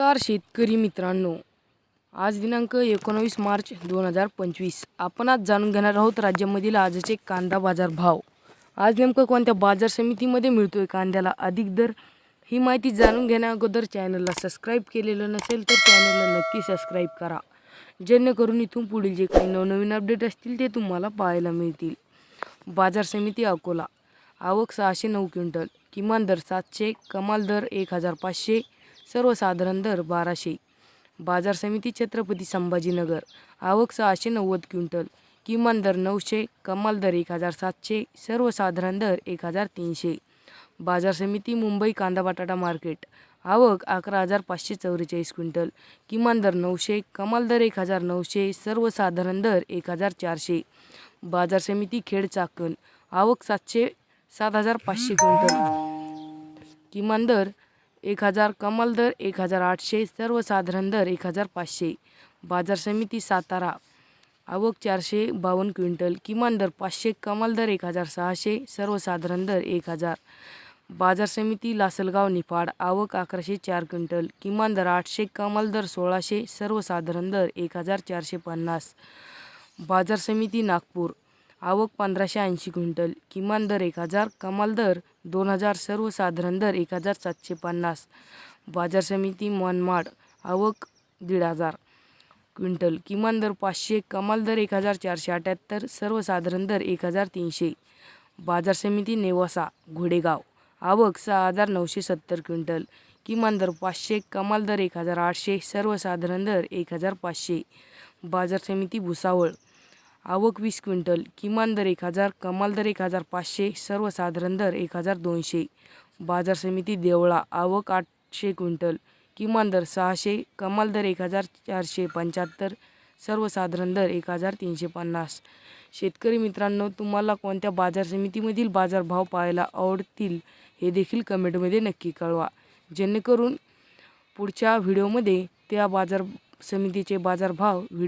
नमस्कार शेतकरी मित्रांनो. आज दिनांक एकोणावीस मार्च दोन हजार पंचवीस. आपण आज जाणून घेणार आहोत राज्यामधील आजचे कांदा बाजार भाव आज नेमकं कोणत्या बाजार समितीमध्ये मिळतोय कांद्याला अधिक दर? ही माहिती जाणून घेण्या अगोदर चॅनलला सबस्क्राईब केलेलं नसेल तर चॅनलला नक्की सबस्क्राईब करा. जेणेकरून इथून पुढील जे काही नवनवीन अपडेट असतील ते तुम्हाला पाहायला मिळतील. बाजार समिती अकोला. आवक सहाशे नऊ क्विंटल. किमान दर सातशे कमाल दर एक हजार पाचशे सर्वसाधारण दर बाराशे. बाजार समिती छत्रपती संभाजीनगर. आवक सहाशे नव्वद क्विंटल. किमान दर नऊशे कमाल दर एक हजार सातशे सर्वसाधारण दर एक हजार तीनशे. बाजार समिती मुंबई कांदा बटाटा मार्केट. आवक अकरा हजार पाचशे चौवेचाळीस क्विंटल. किमान दर नऊशे कमाल दर एक हजार नऊशे सर्वसाधारण दर एक हजार चारशे. बाजार समिती खेड चाकण. आवक सातशे सात हजार पाचशे क्विंटल. किमान दर एक हजार कमाल दर एक हजार आठशे सर्वसाधारण दर एक हजार पाचशे. बाजार समिती सातारा. आवक चारशे बावन्न क्विंटल. किमान दर पाचशे कमाल दर एक हजार सहाशे सर्वसाधारण दर एक हजार. बाजार समिती लासलगाव निफाड. आवक अकराशे चार क्विंटल. किमान दर आठशे कमाल दर सोळाशे सर्वसाधारण दर एक हजार चारशे पन्नास. बाजार समिती नागपूर. आवक पंधराशे ऐंशी क्विंटल किमान दर एक हजार कमाल दर दोन हजार सर्वसाधारण दर एक हजार सातशे पन्नास. बाजार समिती मनमाड आवक दीड हजार क्विंटल किमान दर पाचशे कमाल दर एक हजार चारशे अठ्याहत्तर सर्वसाधारण दर एक हजार तीनशे. बाजार समिती नेवासा घोडेगाव आवक सहा हजार नऊशे सत्तर क्विंटल किमान दर पाचशे कमाल दर एक हजार आठशे सर्वसाधारण दर एक हजार पाचशे. बाजार समिती भुसावळ आवक वीस क्विंटल किमान दर एक हजार कमाल दर एक हजार पाचशे सर्वसाधारण दर एक हजार दोनशे. बाजार समिती देवळा आवक आठशे क्विंटल किमान दर सहाशे कमाल दर एक हजार चारशे पंच्याहत्तर सर्वसाधारण दर एक हजार तीनशे पन्नास. शेतकरी मित्रांनो तुम्हाला कोणत्या बाजार समितीमधील बाजारभाव पाहायला आवडतील हे देखील कमेंटमध्ये नक्की कळवा. जेणेकरून पुढच्या व्हिडिओमध्ये त्या बाजार समितीचे बाजारभाव व्हिडिओ